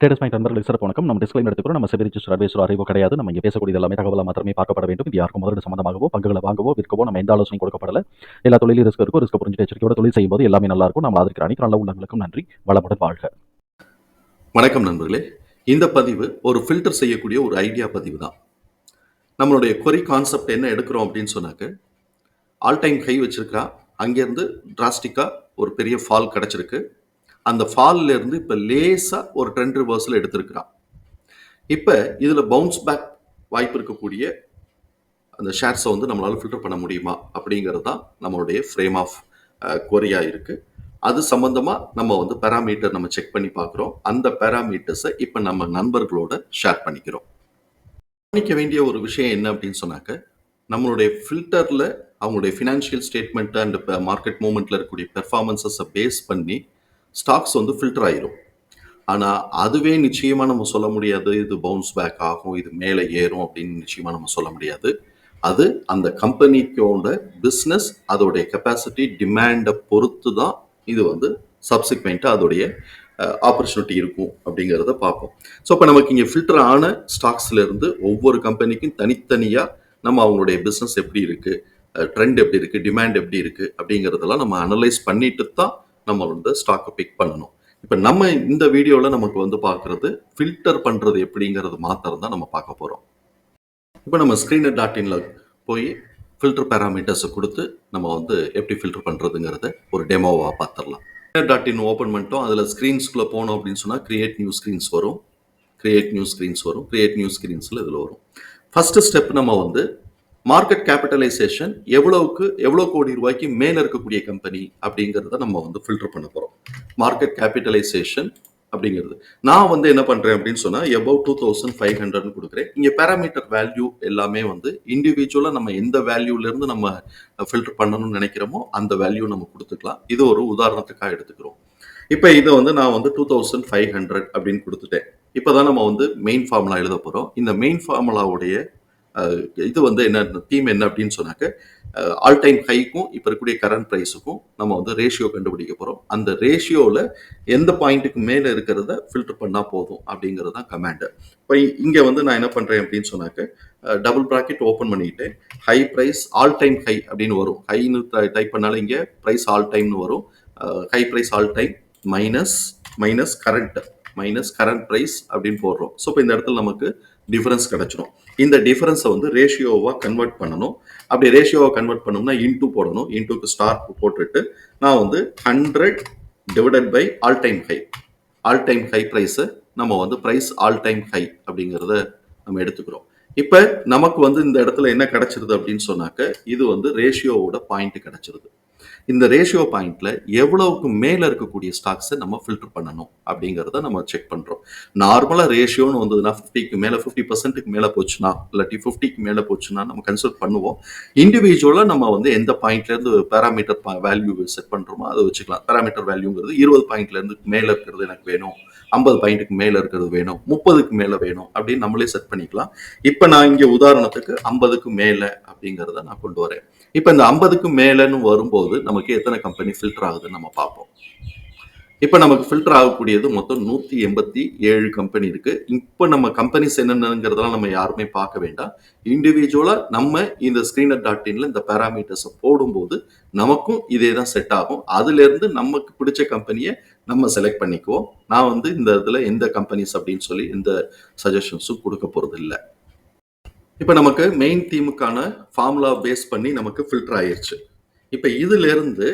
Traders point நண்பர்களுக்கு சிறப்பு வணக்கம். நம்ம டிஸ்கிளைம் எடுத்துக்கிறோம் நம்ம செபி ரிஜிஸ்டர் அட்வைசர் அறிவோ கிடையாது. நம்ம இங்கே பேசக்கூடிய எல்லாமே தகவலாக மாத்திரமே பார்க்கப்பட வேண்டும். இது யாருக்கும் முதலீடு சம்பந்தமாகவோ பங்குகளை வாங்கவோ விற்கவோ நம்ம எந்த ஆலோசனை கொடுக்கப்படல. எல்லா தொழிலும் ரிஸ்க் இருக்கும் ரிஸ்க் புரிஞ்சு எச்சரிக்கையோட தொழில் செய்யும்போது எல்லாமே நல்லா இருக்கும். நம்ம ஆதரிக்கிற அனைத்து நல்ல உள்ளங்களுக்கும் நன்றி. வளமுடன் வாழ்க. வணக்கம் நண்பர்களே. இந்த பதிவு ஒரு ஃபில்டர் செய்யக்கூடிய ஒரு ஐடியா பதிவு தான். நம்மளுடைய கொரி கான்செப்ட் என்ன எடுக்கிறோம் அப்படின்னு சொன்னாக்க ஆல் டைம் ஹை வச்சிருக்கா. அங்கேருந்து டிராஸ்டிக்காக ஒரு பெரிய ஃபால் கிடச்சிருக்கு. அந்த ஃபாலில் இருந்து இப்போ லேசாக ஒரு ட்ரெண்ட் ரிவர்ஸில் எடுத்திருக்கிறான். இப்போ இதில் பவுன்ஸ் பேக் வாய்ப்பு இருக்கக்கூடிய அந்த ஷேர்ஸை வந்து நம்மளால் ஃபில்டர் பண்ண முடியுமா? அப்படிங்கிறது தான் நம்மளுடைய ஃப்ரேம் ஆஃப் கொரியாக இருக்குது அது சம்மந்தமாக நம்ம வந்து பேராமீட்டர் நம்ம செக் பண்ணி பார்க்குறோம். அந்த பேராமீட்டர்ஸை இப்போ நம்ம நண்பர்களோட ஷேர் பண்ணிக்கிறோம். கவனிக்க வேண்டிய ஒரு விஷயம் என்ன அப்படின்னு சொன்னாக்க நம்மளுடைய ஃபில்டரில் அவங்களுடைய ஃபினான்ஷியல் ஸ்டேட்மெண்ட் அண்ட் மார்க்கெட் மூமெண்ட்டில் இருக்கக்கூடிய பெர்ஃபார்மன்ஸஸை பேஸ் பண்ணி ஸ்டாக்ஸ் வந்து ஃபில்டர் ஆயிரும். ஆனால் அதுவே நிச்சயமாக நம்ம சொல்ல முடியாது இது பவுன்ஸ் பேக் ஆகும் இது மேலே ஏறும் அப்படின்னு நிச்சயமாக நம்ம சொல்ல முடியாது. அது அந்த கம்பெனிக்கோட பிஸ்னஸ் அதோடைய கெப்பாசிட்டி டிமாண்டை பொறுத்து தான் இது வந்து சப்சிக்வெண்ட்டாக அதோடைய ஆப்பர்ச்சுனிட்டி இருக்கும் அப்படிங்கிறத பார்ப்போம். ஸோ இப்போ நமக்கு இங்கே ஃபில்டர் ஆன ஸ்டாக்ஸ்லேருந்து ஒவ்வொரு கம்பெனிக்கும் தனித்தனியாக நம்ம அவங்களுடைய பிஸ்னஸ் எப்படி இருக்குது ட்ரெண்ட் எப்படி இருக்குது டிமாண்ட் எப்படி இருக்குது அப்படிங்கிறதெல்லாம் நம்ம அனலைஸ் பண்ணிட்டு தான் நம்ம வந்து ஸ்டாக்கை பிக் பண்ணணும். இப்போ நம்ம இந்த வீடியோவில் நமக்கு வந்து பார்க்குறது ஃபில்டர் பண்ணுறது எப்படிங்கிறது மாத்திரம் தான் நம்ம பார்க்க போகிறோம் இப்போ நம்ம ஸ்க்ரீனர் டாட் இன்ல போய் ஃபில்டர் பேராமீட்டர்ஸை கொடுத்து நம்ம வந்து எப்படி ஃபில்டர் பண்ணுறதுங்கிறத ஒரு டெமோவாக பார்த்துடலாம் டாட் இன் ஓப்பன் பண்ணிட்டோம். அதில் ஸ்க்ரீன்ஸ்குள்ளே போனோம் அப்படின்னு சொன்னால் கிரியேட் நியூ ஸ்க்ரீன்ஸ் வரும். கிரியேட் நியூ ஸ்க்ரீன்ஸ் வரும். கிரியேட் நியூ ஸ்க்ரீன்ஸில் இதில் வரும். ஃபஸ்ட்டு ஸ்டெப் நம்ம வந்து மார்க்கெட் கேபிட்டலைசேஷன் எவ்வளவுக்கு எவ்வளோ கோடி ரூபாய்க்கு மேலே இருக்கக்கூடிய கம்பெனி அப்படிங்கிறத நம்ம வந்து ஃபில்டர் பண்ண போகிறோம் மார்க்கெட் கேபிட்டலைசேஷன் அப்படிங்கிறது. நான் வந்து என்ன பண்ணுறேன் அப்படின்னு சொன்னால் எபவ் டூ தௌசண்ட் ஃபைவ் ஹண்ட்ரட்னு கொடுக்குறேன். இங்கே பேராமீட்டர் வேல்யூ எல்லாமே வந்து இண்டிவிஜுவலாக நம்ம எந்த வேல்யூலேருந்து நம்ம ஃபில்டர் பண்ணணும்னு நினைக்கிறோமோ அந்த வேல்யூ நம்ம கொடுத்துக்கலாம். இது ஒரு உதாரணத்துக்காக எடுத்துக்கிறோம். இப்போ இதை வந்து நான் வந்து டூ தௌசண்ட் ஃபைவ் ஹண்ட்ரட் அப்படின்னு கொடுத்துட்டேன். இப்போ தான் நம்ம வந்து மெயின் ஃபார்முலா எழுத போகிறோம் இந்த மெயின் ஃபார்முலாவுடைய இது வந்து என்ன தீம் என்ன அப்படின்னு சொன்னாக்க ஆல் டைம் ஹைக்கும் இப்போ இருக்கக்கூடிய கரண்ட் ப்ரைஸுக்கும் நம்ம வந்து ரேஷியோ கண்டுபிடிக்க போகிறோம் அந்த ரேஷியோவில் எந்த பாயிண்ட்டுக்கு மேலே இருக்கிறத ஃபில்டர் பண்ணால் போதும் அப்படிங்கிறது தான் கமாண்டு இப்போ இங்கே வந்து நான் என்ன பண்ணுறேன் அப்படின்னு சொன்னாக்க டபுள் ப்ராக்கெட் ஓப்பன் பண்ணிட்டு high price all time high அப்படின்னு வரும். ஹைன்னு டைப் பண்ணாலும் இங்கே ப்ரைஸ் ஆல் டைம்னு வரும். High price all time minus minus current minus current price அப்படின்னு போடுறோம். ஸோ இப்போ இந்த இடத்துல நமக்கு டிஃபரன்ஸ் கிடச்சிரும். இந்த டிஃபரன்ஸை வந்து ரேஷியோவாக கன்வெர்ட் பண்ணணும். அப்படி ரேஷியோவாக கன்வெர்ட் பண்ணோம்னா இன்டூ போடணும். இன்டூக்கு ஸ்டார் போட்டுட்டு நான் வந்து hundred divided by all time high all time high price நம்ம வந்து ப்ரைஸ் ஆல் டைம் ஹை அப்படிங்கிறத நம்ம எடுத்துக்கிறோம். இப்போ நமக்கு வந்து இந்த இடத்துல என்ன கிடைச்சிருது அப்படின்னு சொன்னாக்க இது வந்து ரேஷியோவோட பாயிண்ட் கிடைச்சிருது. இந்த ரேஷியோ பாயிண்ட்ல எவ்வளவுக்கு மேலே இருக்கக்கூடிய ஸ்டாக்ஸை நம்ம ஃபில்டர் பண்ணணும் அப்படிங்கிறத நம்ம செக் பண்றோம். நார்மலாக ரேஷியோன்னு வந்ததுன்னா ஃபிஃப்டிக்கு மேலே ஃபிஃப்டி பர்சன்ட்டுக்கு மேலே போச்சுன்னா இல்லாட்டி ஃபிஃப்டிக்கு மேலே போச்சுன்னா நம்ம கன்சல்ட் பண்ணுவோம். இண்டிவிஜுவலாக நம்ம வந்து எந்த பாயிண்ட்லேருந்து பேராமீட்டர் வேல்யூ செட் பண்ணுறோமோ அதை வச்சுக்கலாம். பேராமீட்டர் வேல்யூங்கிறது இருபது பாயிண்ட்லேருந்து மேலே இருக்கிறது எனக்கு வேணும். ஐம்பது பாயிண்ட்டுக்கு மேலே இருக்கிறது வேணும். முப்பதுக்கு மேலே வேணும் அப்படின்னு நம்மளே செட் பண்ணிக்கலாம். இப்போ நான் இங்கே உதாரணத்துக்கு ஐம்பதுக்கு மேலே அப்படிங்கிறத நான் கொண்டு வரேன். இப்போ இந்த ஐம்பதுக்கு மேலேன்னு வரும்போது நமக்கு எத்தனை கம்பெனி ஃபில்டர் ஆகுதுன்னு நம்ம பார்ப்போம். இப்போ நமக்கு ஃபில்டர் ஆகக்கூடியது மொத்தம் நூற்றி எண்பத்தி ஏழு கம்பெனி இருக்கு. இப்போ நம்ம கம்பெனிஸ் என்னென்னங்கிறதெல்லாம் நம்ம யாருமே பார்க்க வேண்டாம். இண்டிவிஜுவலாக நம்ம இந்த ஸ்க்ரீனர் டாட் இன்ல இந்த பேராமீட்டர்ஸை போடும்போது நமக்கும் இதே தான் செட் ஆகும். அதுலேருந்து நமக்கு பிடிச்ச கம்பெனியை நம்ம செலக்ட் பண்ணிக்குவோம். நான் வந்து இந்த இதில் எந்த கம்பெனிஸ் அப்படின்னு சொல்லி எந்த சஜஷன்ஸும் கொடுக்க போகிறது இல்லை இப்போ நமக்கு மெயின் தீமுக்கான ஃபார்முலா பேஸ் பண்ணி நமக்கு ஃபில்டர் ஆயிடுச்சு இப்போ இதிலிருந்து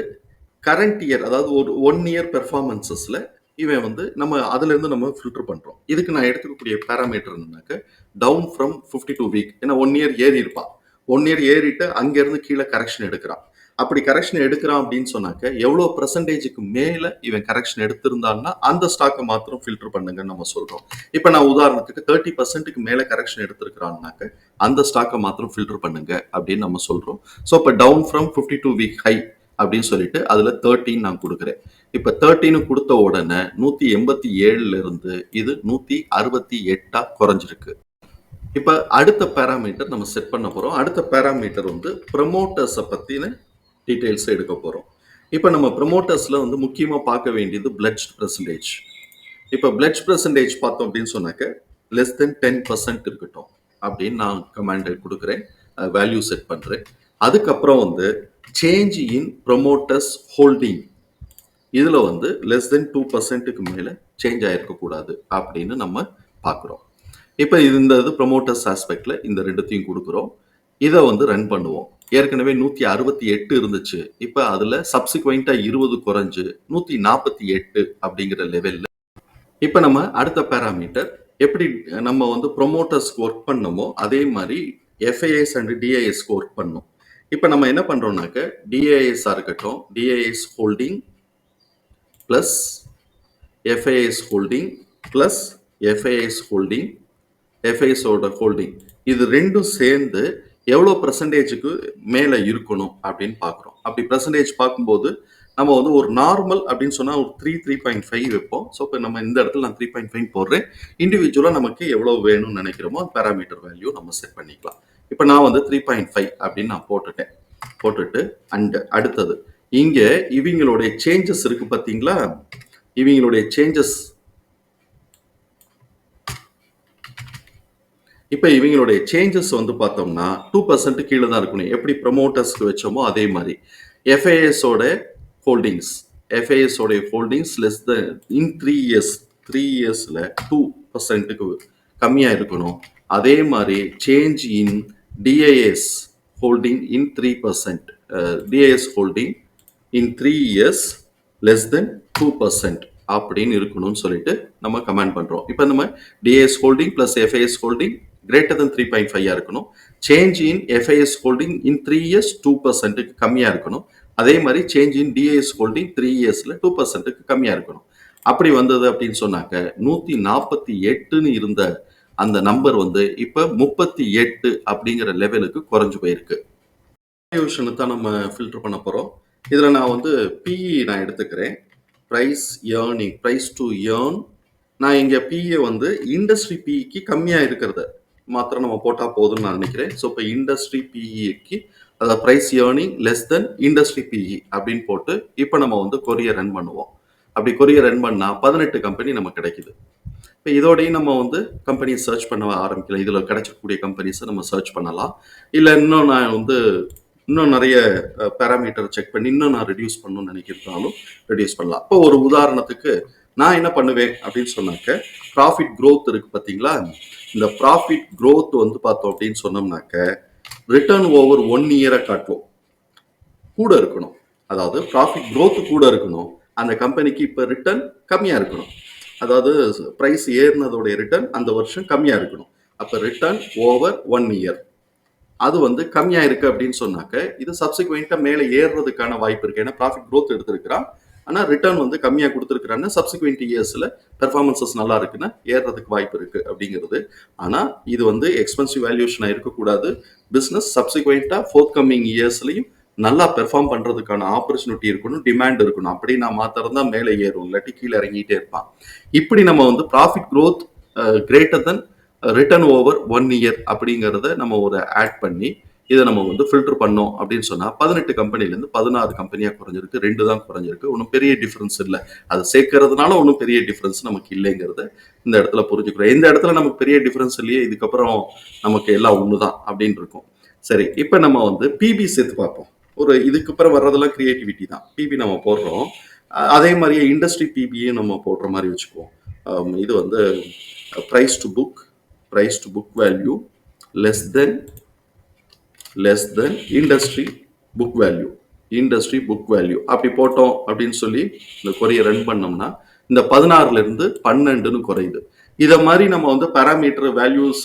கரண்ட் இயர் அதாவது ஒரு ஒன் இயர் பெர்ஃபார்மன்சஸில் இவன் வந்து நம்ம அதுலேருந்து நம்ம ஃபில்டர் பண்ணுறோம் இதுக்கு நான் எடுத்துக்கக்கூடிய பேராமீட்டர் என்னன்னாக்க down from fifty two week ஏன்னா ஒன் இயர் ஏறி இருப்பான். ஒன் இயர் ஏறிட்டு அங்கேருந்து கீழே கரெக்ஷன் எடுக்கிறான். அப்படி கரெக்ஷன் எடுக்கிறான் அப்படின்னு சொன்னாக்க எவ்வளோ பர்சன்டேஜுக்கு மேலே இவன் கரெக்ஷன் எடுத்திருந்தான்னா அந்த ஸ்டாக்கை மாத்திரம் ஃபில்டர் பண்ணுங்கன்னு நம்ம சொல்கிறோம் இப்போ நான் உதாரணத்துக்கு தேர்ட்டி பர்சன்ட்டுக்கு மேலே கரெக்ஷன் எடுத்திருக்கிறான்னாக்க அந்த ஸ்டாக்கை மாத்திரம் ஃபில்டர் பண்ணுங்க அப்படின்னு நம்ம சொல்கிறோம் ஸோ இப்போ down from fifty two week high அப்படின்னு சொல்லிட்டு அதில் தேர்ட்டின் நான் கொடுக்குறேன். இப்போ தேர்ட்டின்னு கொடுத்த உடனே நூற்றி எண்பத்தி ஏழுலேருந்து இது நூற்றி அறுபத்தி எட்டாக குறைஞ்சிருக்கு. இப்போ அடுத்த பேராமீட்டர் நம்ம செட் பண்ண போகிறோம் அடுத்த பேராமீட்டர் வந்து ப்ரமோட்டர்ஸை பற்றின டீட்டெயில்ஸ் எடுக்க போகிறோம் இப்போ நம்ம ப்ரொமோட்டர்ஸில் வந்து முக்கியமாக பார்க்க வேண்டியது பிளட் பர்சன்டேஜ் இப்போ பிளட் பர்சன்டேஜ் பார்த்தோம் அப்படின்னு சொன்னாக்க லெஸ் தென் டென் பர்சன்ட் இருக்கட்டும் அப்படின்னு நான் கமாண்ட் கொடுக்குறேன். வேல்யூ செட் பண்ணுறேன் அதுக்கப்புறம் வந்து சேஞ்ச் இன் ப்ரொமோட்டர்ஸ் ஹோல்டிங் இதில் வந்து லெஸ் தென் டூ பர்சன்ட்டுக்கு மேலே சேஞ்ச் ஆகிருக்கக்கூடாது அப்படின்னு நம்ம பார்க்குறோம். இப்போ இது இந்த இது ப்ரொமோட்டர்ஸ் ஆஸ்பெக்டில் இந்த ரெண்டுத்தையும் கொடுக்குறோம். இதை வந்து ரன் பண்ணுவோம். ஏற்கனவே நூற்றி அறுபத்தி எட்டு இருந்துச்சு. இப்போ அதில் சப்சிக்வெண்ட்டாக இருபது குறைஞ்சு நூற்றி நாற்பத்தி எட்டு அப்படிங்கிற லெவலில் இப்போ நம்ம அடுத்த பேராமீட்டர் எப்படி நம்ம வந்து ப்ரொமோட்டர்ஸ்க்கு ஒர்க் பண்ணமோ அதே மாதிரி எஃப்ஐஎஸ் அண்ட் டிஐஎஸ்க்கு ஒர்க் பண்ணோம். இப்போ நம்ம என்ன பண்ணுறோம்னாக்க டிஐஎஸ்ஸாக இருக்கட்டும் DIIs holding plus FIIs holding plus FIIs holding எஃப்ஐஎஸோட holding இது ரெண்டும் சேர்ந்து எவ்வளோ பர்சன்டேஜுக்கு மேலே இருக்கணும் அப்படின்னு பார்க்குறோம். அப்படி பர்சன்டேஜ் பார்க்கும்போது நம்ம வந்து ஒரு நார்மல் அப்படின்னு சொன்னால் ஒரு த்ரீ த்ரீ பாயிண்ட் ஃபைவ் வைப்போம். ஸோ இப்போ நம்ம இந்த இடத்துல நான் த்ரீ பாயிண்ட் ஃபைவ் போடுறேன். இண்டிவிஜுவலாக நமக்கு எவ்வளோ வேணும்னு நினைக்கிறோமோ பேராமீட்டர் வேல்யூ நம்ம செட் பண்ணிக்கலாம். இப்போ நான் வந்து த்ரீ பாயிண்ட் ஃபைவ் அப்படின்னு நான் போட்டுட்டேன். போட்டுட்டு அண்ட் அடுத்தது இங்கே இவங்களுடைய சேஞ்சஸ் இருக்குது பார்த்தீங்களா இவங்களுடைய சேஞ்சஸ் இப்போ இவங்களுடைய சேஞ்சஸ் வந்து பார்த்தோம்னா டூ பர்சன்ட் கீழே தான் இருக்கணும். எப்படி ப்ரமோட்டர்ஸ்க்கு வச்சோமோ அதே மாதிரி. எஃப்ஐஎஸோட holdings எஃப்ஐஎஸோட holdings less the in three years three இயர்ஸில் டூ பர்சன்ட்டுக்கு கம்மியாக இருக்கணும். அதே மாதிரி change in DIIs holding in three percent DIIs holding in three years less then two percent அப்படின்னு இருக்கணும்னு சொல்லிட்டு நம்ம கமெண்ட் பண்ணுறோம் இப்போ நம்ம DAS holding plus FIIs holding greater than three point ஃபைவாக இருக்கணும். Change in FIIs holding in three years two பர்சன்ட்டுக்கு கம்மியாக இருக்கணும். அதே மாதிரி change in DAS holding three இயர்ஸில் டூ பர்சன்ட்டுக்கு கம்மியாக இருக்கணும். அப்படி வந்தது அப்படின்னு சொன்னாக்க நூற்றி நாற்பத்தி எட்டுன்னு இருந்த அந்த நம்பர் வந்து இப்போ முப்பத்தி எட்டு அப்படிங்கிற லெவலுக்கு குறைஞ்சு போயிருக்கு. வேல்யூஷனை தான் நம்ம ஃபில்டர் பண்ண போகிறோம் இதில் நான் வந்து பிஇ நான் எடுத்துக்கிறேன். Price earning price to earn நான் இங்கே பிஏ வந்து இண்டஸ்ட்ரி பிஇக்கு கம்மியாக இருக்கிறத மாத்திரம் நம்ம போட்டால் போதும்னு நான் நினைக்கிறேன். ஸோ இப்போ இண்டஸ்ட்ரி பிஇக்கு அதாவது price earning less then industry PE அப்படின்னு போட்டு இப்போ நம்ம வந்து கொரியர் ரன் பண்ணுவோம். அப்படி கொரியர் ரன் பண்ணால் பதினெட்டு கம்பெனி நமக்கு கிடைக்குது. இப்போ இதோடையும் நம்ம வந்து கம்பெனி சர்ச் பண்ண ஆரம்பிக்கலாம். இதில் கிடைச்சக்கூடிய கம்பெனிஸை நம்ம சர்ச் பண்ணலாம். இல்லை இன்னும் நான் வந்து இன்னும் நிறைய பேராமீட்டர் செக் பண்ணி இன்னும் நான் ரெடியூஸ் பண்ணணும்னு நினைக்கிறதாலும் ரெடியூஸ் பண்ணலாம். இப்போ ஒரு உதாரணத்துக்கு நான் என்ன பண்ணுவேன் அப்படின்னு சொன்னாக்க ப்ராஃபிட் க்ரோத் இருக்கு பார்த்தீங்களா இந்த ப்ராஃபிட் க்ரோத் வந்து பார்த்தோம் அப்படின்னு சொன்னோம்னாக்க ரிட்டர்ன் ஓவர் ஒன் இயரை காட்டுவோம். கூட இருக்கணும். அதாவது ப்ராஃபிட் க்ரோத் கூட இருக்கணும். அந்த கம்பெனிக்கு இப்போ ரிட்டர்ன் கம்மியாக இருக்கணும். அதாவது ப்ரைஸ் ஏறினதோடைய ரிட்டர்ன் அந்த வருஷம் கம்மியாக இருக்கணும். அப்போ ரிட்டர்ன் ஓவர் ஒன் இயர் அது வந்து கம்மியாக இருக்குது அப்படின்னு சொன்னாக்க இது சப்சிக்வெண்ட்டாக மேலே ஏறுறதுக்கான வாய்ப்பு இருக்குது ஏன்னா ப்ராஃபிட் க்ரோத் எடுத்திருக்கிறான். ஆனால் ரிட்டர்ன் வந்து கம்மியாக கொடுத்துருக்குறாங்கன்னா சப்சிக்வெண்ட் இயர்ஸில் பெர்ஃபார்மன்சஸ் நல்லா இருக்குன்னா ஏறுறதுக்கு வாய்ப்பு இருக்குது அப்படிங்கிறது. ஆனால் இது வந்து எக்ஸ்பென்சிவ் வேல்யூஷனாக இருக்கக்கூடாது. பிஸ்னஸ் சப்சிக்வெண்ட்டாக ஃபோர்த் கம்மிங் இயர்ஸ்லையும் நல்லா பெர்ஃபார்ம் பண்ணுறதுக்கான ஆப்பர்ச்சுனிட்டி இருக்கணும் டிமாண்ட் இருக்கணும். அப்படி நான் மாத்திரம்தான் மேலே ஏறும் இல்லாட்டி கீழே இறங்கிட்டே இருப்பான். இப்படி நம்ம வந்து profit growth greater then return over one year அப்படிங்கிறத நம்ம ஒரு ஆட் பண்ணி இதை நம்ம வந்து ஃபில்டர் பண்ணோம் அப்படின்னு சொன்னால் பதினெட்டு கம்பெனிலேருந்து பதினாறு கம்பெனியாக குறைஞ்சிருக்கு. ரெண்டு தான் குறைஞ்சிருக்கு. ஒன்றும் பெரிய டிஃப்ரென்ஸ் இல்லை. அதை சேர்க்கறதுனால ஒன்றும் பெரிய டிஃப்ரென்ஸ் நமக்கு இல்லைங்கிறத இந்த இடத்துல புரிஞ்சுக்கிறோம். இந்த இடத்துல நமக்கு பெரிய டிஃப்ரென்ஸ் இல்லையே இதுக்கப்புறம் நமக்கு எல்லாம் ஒன்று தான் அப்படின்னு இருக்கும். சரி இப்போ நம்ம வந்து பிபி சேர்த்து பார்ப்போம். ஒரு இதுக்கு அப்புறம் வர்றதெல்லாம் கிரியேட்டிவிட்டி தான். பிபி நம்ம போடுறோம். அதே மாதிரியே இண்டஸ்ட்ரி பிபியும் நம்ம போடுற மாதிரி வச்சுக்குவோம். இது வந்து price to book price to book value less then less then industry book value industry book value அப்படி போட்டோம் அப்படின்னு சொல்லி இந்த கொரியை ரன் பண்ணோம்னா இந்த பதினாறுல இருந்து பன்னெண்டுன்னு குறையுது. இதை மாதிரி நம்ம வந்து பேராமீட்டர் வேல்யூஸ்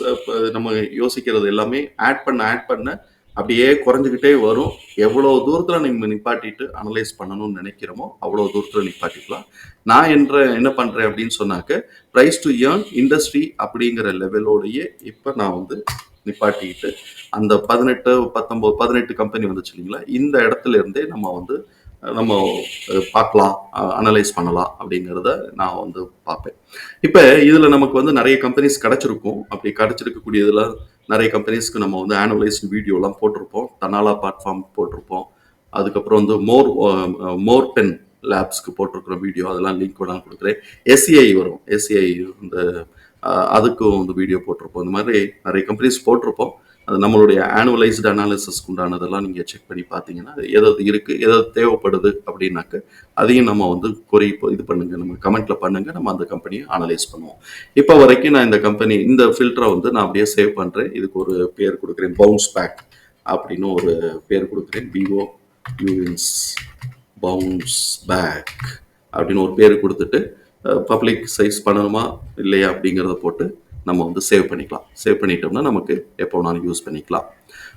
நம்ம யோசிக்கிறது எல்லாமே ஆட் பண்ண ஆட் பண்ண அப்படியே குறைஞ்சிக்கிட்டே வரும். எவ்வளோ தூரத்தில் நம்ம நிப்பாட்டிட்டு அனலைஸ் பண்ணணும்னு நினைக்கிறோமோ அவ்வளோ தூரத்தில் நிப்பாட்டிக்கலாம். நான் என்ற என்ன பண்ணுறேன் அப்படின்னு சொன்னாக்க ப்ரைஸ் டு ஏர்ன் இண்டஸ்ட்ரி அப்படிங்கிற லெவலோடையே இப்போ நான் வந்து நிப்பாட்டிக்கிட்டு அந்த பதினெட்டு பத்தொம்போது பதினெட்டு கம்பெனி வந்துச்சு இல்லைங்களா? இந்த இடத்துல இருந்தே நம்ம வந்து நம்ம பார்க்கலாம் அனலைஸ் பண்ணலாம் அப்படிங்கிறத நான் வந்து பார்ப்பேன். இப்போ இதில் நமக்கு வந்து நிறைய கம்பெனிஸ் கிடச்சிருக்கும். அப்படி கிடச்சிருக்கக்கூடியதில் நிறைய கம்பெனிஸ்க்கு நம்ம வந்து ஆனுவலைஸ் வீடியோலாம் போட்டிருப்போம். தனாலா பிளாட்ஃபார்ம் போட்டிருப்போம். அதுக்கப்புறம் வந்து மோர் மோர் பென் லேப்ஸ்க்கு போட்டிருக்கிற வீடியோ அதெல்லாம் லிங்க் நான் கொடுக்குறேன். எஸ்சிஐ வரும். எஸ்சிஐ இந்த அதுக்கும் வந்து வீடியோ போட்டிருப்போம். இந்த மாதிரி நிறைய கம்பெனிஸ் போட்டிருப்போம். அது நம்மளுடைய ஆனுவலைஸ்டு அனாலிசிஸ்க்கு உண்டானதெல்லாம் நீங்கள் செக் பண்ணி பார்த்தீங்கன்னா அது எதாவது இருக்குது எதாவது தேவைப்படுது அப்படின்னாக்க அதையும் நம்ம வந்து குறை இது பண்ணுங்கள் நம்ம கமெண்ட்டில் பண்ணுங்கள் நம்ம அந்த கம்பெனியை அனலைஸ் பண்ணுவோம். இப்போ வரைக்கும் நான் இந்த கம்பெனி இந்த ஃபில்டரை வந்து நான் அப்படியே சேவ் பண்ணுறேன் இதுக்கு ஒரு பேர் கொடுக்குறேன் பவுன்ஸ் பேக் அப்படின்னு ஒரு பேர் கொடுக்குறேன். விவோ யூஎன்ஸ் பவுன்ஸ் பேக் அப்படின்னு ஒரு பேர் கொடுத்துட்டு பப்ளிக் சைஸ் பண்ணணுமா இல்லையா அப்படிங்கிறத போட்டு நம்ம வந்து சேவ் பண்ணிக்கலாம். சேவ் பண்ணிட்டோம்னா நமக்கு எப்போ வேணாலும் யூஸ் பண்ணிக்கலாம்.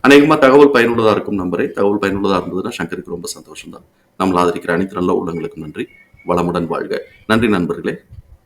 அநேகமாக தகவல் பயனுள்ளதாக இருக்கும் நம்பரை தகவல் பயனுள்ளதாக இருந்ததுன்னா சங்கருக்கு ரொம்ப சந்தோஷம் தான் நம்மளை ஆதரிக்கிற அனைத்து நல்ல உள்ளங்களுக்கும் நன்றி. வளமுடன் வாழ்க. நன்றி நண்பர்களே.